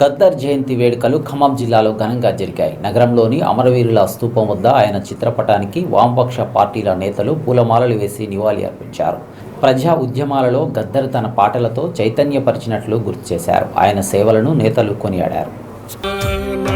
గద్దర్ జయంతి వేడుకలు ఖమ్మం జిల్లాలో ఘనంగా జరిగాయి. నగరంలోని అమరవీరుల స్తూపం వద్ద ఆయన చిత్రపటానికి వామపక్ష పార్టీల నేతలు పూలమాలలు వేసి నివాళి అర్పించారు. ప్రజా ఉద్యమాలలో గద్దర్ తన పాటలతో చైతన్యపరిచినట్లు గుర్తు చేశారు. ఆయన సేవలను నేతలు కొనియాడారు. అమరవీరుల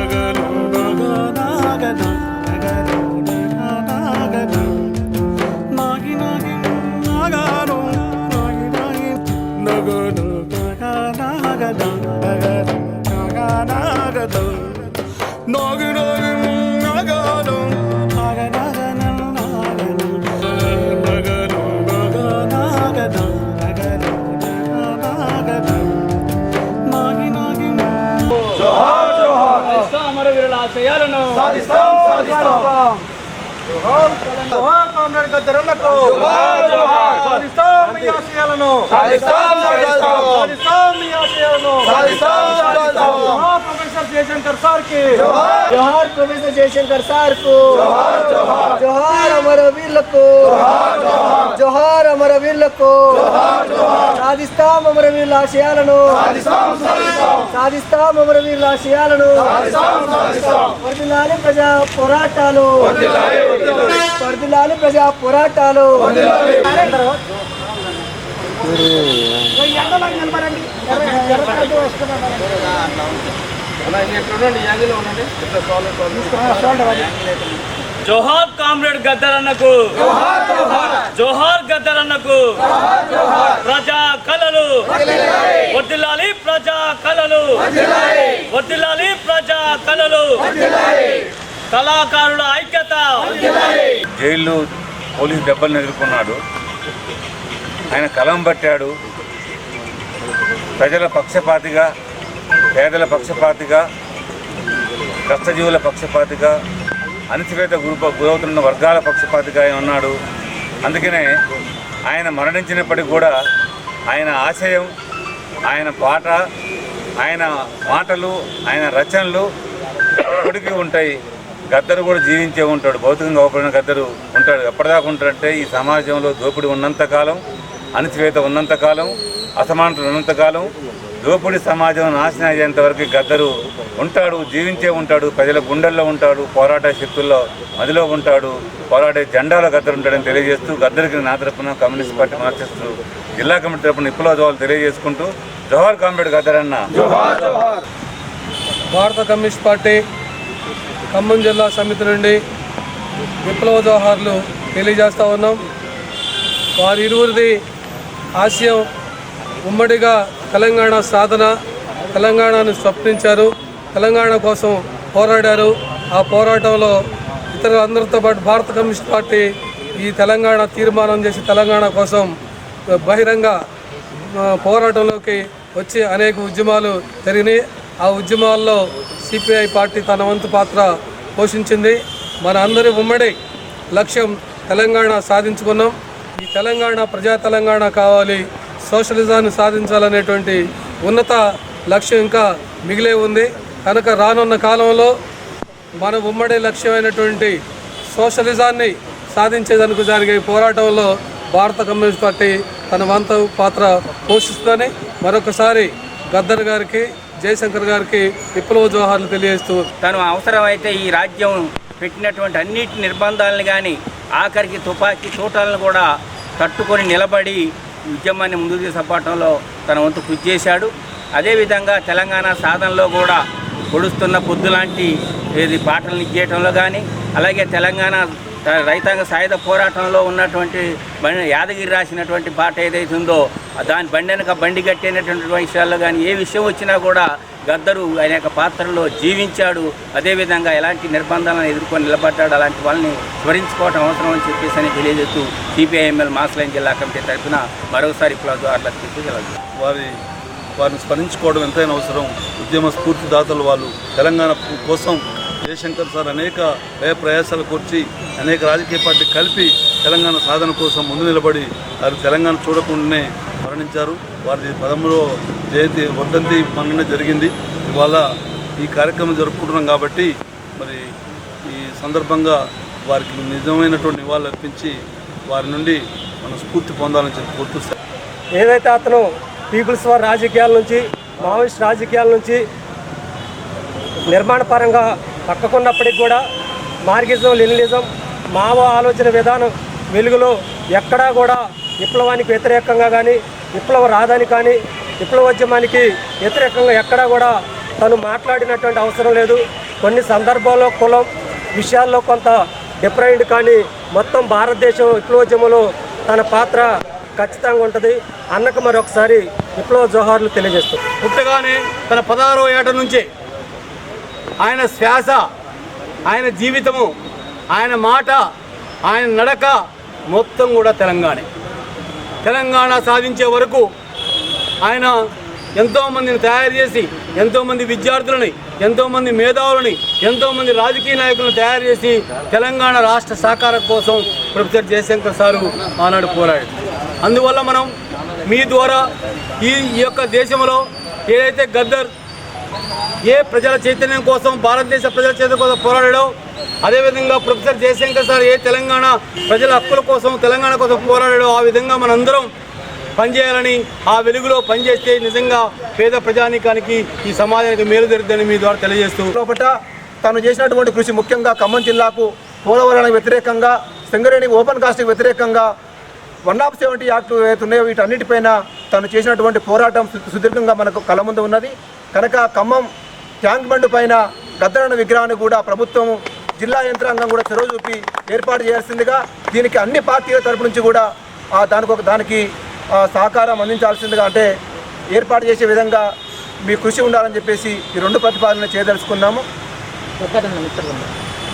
సాధిస్తాం సాధిస్తాం కామ్రేడ్ జోహార్. సాధిస్తాం మీ ఆశయాలను సాధిస్తాం, సాధిస్తాం. సాధిస్తాం మీ ఆశయాలను సాధిస్తాం, జయశంకర్ సార్కి జోహార్. ప్రొఫెసర్ జయశంకర్ సార్కు జోహార్. జోహార్ అమరవీరులకు జోహార్ అమరవీరులకు సాధిస్తాం అమరవీరుల ఆశయాలను సాధిస్తాం. సాధిస్తాం అమరవీరుల ఆశయాలను. వర్ధిల్లాలి ప్రజా పోరాటాలు. వర్ధిల్లాలి ప్రజా పోరాటాలు వర్ధిల్లాలి. జోహార్ కామ్రేడ్ గద్దర్ అన్నకు జోహార్. గద్దర్ అన్నకు ప్రజా కళలు. వర్దిల్లాలి ప్రజా కళలు. వర్దిల్లాలి ప్రజా కళలు. కళాకారుల ఐక్యత. జైల్లో పోలీసు దెబ్బలను ఎదుర్కొన్నాడు. ఆయన కలం పట్టాడు. ప్రజల పక్షపాతిగా పేదల పక్షపాతిగా కష్టజీవుల పక్షపాతిగా అణచివేత గురు గురవుతున్న వర్గాల పక్షపాతిగా ఆయన ఉన్నాడు. అందుకనే ఆయన మరణించినప్పటికీ కూడా ఆయన ఆశయం ఆయన పాట ఆయన మాటలు ఆయన రచనలు ఎప్పటికీ ఉంటాయి. గద్దరు కూడా జీవించే ఉంటాడు. భౌతికంగా అవపడిన గద్దరు ఉంటాడు. ఎప్పటిదాకా ఉంటాడంటే ఈ సమాజంలో దోపిడీ ఉన్నంతకాలం అణచివేత ఉన్నంతకాలం అసమానతలు ఉన్నంతకాలం దోపిడీ సమాజం నాశనం అయ్యేంత వరకు గద్దరు ఉంటాడు జీవించే ఉంటాడు ప్రజల గుండెల్లో ఉంటాడు పోరాట శక్తుల్లో మదిలో ఉంటాడు పోరాటే జెండాలో గద్దరు ఉంటాడని తెలియజేస్తూ గద్దరికి నా తరపున కమ్యూనిస్ట్ పార్టీ మార్చేస్తూ జిల్లా కమిటీ తరపున విప్లవ జోహాలు తెలియజేసుకుంటూ జవహర్ కామ్రేడ్ గద్దర్ అన్న భారత కమ్యూనిస్ట్ పార్టీ ఖమ్మం జిల్లా సమితి నుండి విప్లవ జోహార్లు తెలియజేస్తా ఉన్నాం. వారి ఇరువురిది ఆశయం ఉమ్మడిగా తెలంగాణ సాధన తెలంగాణను స్వప్నించారు తెలంగాణ కోసం పోరాడారు. ఆ పోరాటంలో ఇతర అందరితో పాటు భారత కమ్యూనిస్ట్ పార్టీ ఈ తెలంగాణ తీర్మానం చేసి తెలంగాణ కోసం బహిరంగ పోరాటంలోకి వచ్చి అనేక ఉద్యమాలు జరిగినాయి. ఆ ఉద్యమాల్లో సిపిఐ పార్టీ తన వంతు పాత్ర పోషించింది. మన అందరి ఉమ్మడి లక్ష్యం తెలంగాణ సాధించుకున్నాం. ఈ తెలంగాణ ప్రజా తెలంగాణ కావాలి. సోషలిజాన్ని సాధించాలనేటువంటి ఉన్నత లక్ష్యం ఇంకా మిగిలే ఉంది. కనుక రానున్న కాలంలో మన ఉమ్మడి లక్ష్యమైనటువంటి సోషలిజాన్ని సాధించేందుకు జరిగే పోరాటంలో భారత కమ్యూనిస్ట్ పార్టీ తన వంతు పాత్ర పోషిస్తుందని మరొకసారి గద్దర్ గారికి జయశంకర్ గారికి విప్లవ జోహార్లు తెలియజేస్తూ తను అవసరమైతే ఈ రాజ్యం పెట్టినటువంటి అన్నిటి నిర్బంధాలను కానీ ఆఖరికి తుపాకీ చూటాలను కూడా తట్టుకొని నిలబడి ఉద్యమాన్ని ముందుకు తీసుకుపోవటంలో తన వంతు కృషి చేశాడు. అదేవిధంగా తెలంగాణ సాధనలో కూడా పొడుస్తున్న పొద్దు లాంటి ఏది పాటలను ఇచ్చేయటంలో కానీ అలాగే తెలంగాణ రైతాంగ సాయుధ పోరాటంలో ఉన్నటువంటి బండి యాదగిరి రాసినటువంటి పాట ఏదైతే ఉందో దాని బండి వెనక బండి కట్టేనటువంటి విషయాల్లో కానీ ఏ విషయం వచ్చినా కూడా గద్దరు ఆయన యొక్క పాత్రలో జీవించాడు. అదేవిధంగా ఎలాంటి నిర్బంధాలను ఎదుర్కొని నిలబడ్డాడు అలాంటి వాళ్ళని స్మరించుకోవడం అవసరం అని చెప్పేసి అని తెలియజేస్తూ సిపిఐఎంఎల్ మాసలైన్ జిల్లా కమిటీ తరఫున మరోసారి ఇప్పుడు ద్వారాలకు తీసుకెళ్ళదు వారి వారిని స్మరించుకోవడం ఎంతైనా అవసరం. ఉద్యమ స్ఫూర్తిదాతలు వాళ్ళు తెలంగాణ కోసం జయశంకర్ సార్ అనేక వ్యయ ప్రయాసాలు కూర్చి అనేక రాజకీయ పార్టీ కలిపి తెలంగాణ సాధన కోసం ముందు నిలబడి వారు తెలంగాణ చూడకుండానే మరణించారు. వారి పదమూడవ జయంతి వర్ధంతి మొన్ననే జరిగింది. ఇవాళ ఈ కార్యక్రమం జరుపుకుంటున్నాం కాబట్టి మరి ఈ సందర్భంగా వారికి నిజమైనటువంటి నివాళులు అర్పించి వారి నుండి మనం స్ఫూర్తి పొందాలని చెప్పి కోరుతూ ఏదైతే అతను పీపుల్స్ వార్ రాజకీయాల నుంచి మావోయిస్ట్ రాజకీయాల నుంచి నిర్మాణపరంగా పక్కకున్నప్పటికి కూడా మార్గిజం లెనినిజం మావో ఆలోచన విధానం వెలుగులో ఎక్కడా కూడా విప్లవానికి వ్యతిరేకంగా కానీ విప్లవ రాదని కానీ విప్లవోద్యమానికి వ్యతిరేకంగా ఎక్కడా కూడా తను మాట్లాడినటువంటి అవసరం లేదు. కొన్ని సందర్భాల్లో కులం విషయాల్లో కొంత డిఫరెంట్ కానీ మొత్తం భారతదేశం విప్లవోద్యమంలో తన పాత్ర ఖచ్చితంగా ఉంటుంది. అన్నకు మరొకసారి విప్లవ జోహార్లు తెలియజేస్తుంది పుట్టగానే తన పదహారో ఏట నుంచే ఆయన శ్వాస ఆయన జీవితము ఆయన మాట ఆయన నడక మొత్తం కూడా తెలంగాణ. తెలంగాణ సాధించే వరకు ఆయన ఎంతోమందిని తయారు చేసి ఎంతోమంది విద్యార్థులని ఎంతోమంది మేధావులని ఎంతోమంది రాజకీయ నాయకులను తయారు చేసి తెలంగాణ రాష్ట్ర సాకారం కోసం ప్రొఫెసర్ జయశంకర్ సారు ఆనాడు పోరాడు అందువల్ల మనం మీ ద్వారా ఈ ఈ యొక్క దేశంలో ఏదైతే గద్దర్ ఏ ప్రజల చైతన్యం కోసం భారతదేశ ప్రజల చైతన్యం కోసం పోరాడాడో అదేవిధంగా ప్రొఫెసర్ జయశంకర్ సార్ ఏ తెలంగాణ ప్రజల హక్కుల కోసం తెలంగాణ కోసం పోరాడాడో ఆ విధంగా మనందరం పనిచేయాలని ఆ వెలుగులో పనిచేస్తే నిజంగా పేద ప్రజానీకానికి ఈ సమాజానికి మేలు జరుగుతుందని మీ ద్వారా తెలియజేస్తూ లోపల తను చేసినటువంటి కృషి ముఖ్యంగా ఖమ్మం జిల్లాకు పోలవరానికి వ్యతిరేకంగా సింగరేణి ఓపెన్ కాస్ట్కి వ్యతిరేకంగా వన్ ఆఫ్ సెవెంటీ యాక్ట్ ఏవైతున్నాయో వీటన్నిటిపైన తను చేసినటువంటి పోరాటం సుదీర్ఘంగా మనకు కళ ముందు ఉన్నది. కనుక ఖమ్మం ట్యాంక్ బండ్ పైన గద్దరన్న విగ్రహాన్ని కూడా ప్రభుత్వం జిల్లా యంత్రాంగం కూడా చొరవ చూపి ఏర్పాటు చేయాల్సిందిగా దీనికి అన్ని పార్టీల తరపు నుంచి కూడా ఆ దానికి ఒక దానికి సహకారం అందించాల్సిందిగా అంటే ఏర్పాటు చేసే విధంగా మీ కృషి ఉండాలని చెప్పేసి ఈ రెండు ప్రతిపాదనలు చేయదలుచుకున్నాము.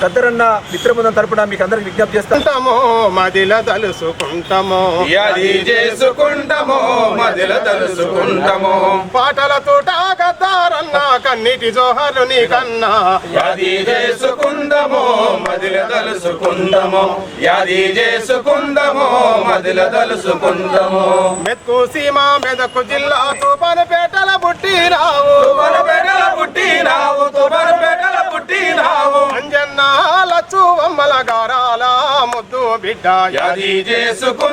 గద్దరన్న మిత్రబృందం తరపున మీకు అందరికి విజ్ఞప్తి చేస్తాము మదిల తలుసుకుంటాము. అది చేసుకుంటాము మదిల తలుసుకుంటాము. పాటల తోట గద్దారన్న కన్నీటి జోహర్లు నీ కన్నా. యాది చేసుకుందాము మదిల తలుసుకుందాము. యాది చేసుకుందాము మదిల తలుసుకుందాము. మెత్కు సీమ మెదకు జిల్లా తూపనపేటల పుట్టినావు తుమరపేటల పుట్టినావు తుమరపేటల పుట్టినావు అంజన్న లచ్చు అమ్మల గారాల ముద్దు బిడ్డ. యాది చేసుకుందాము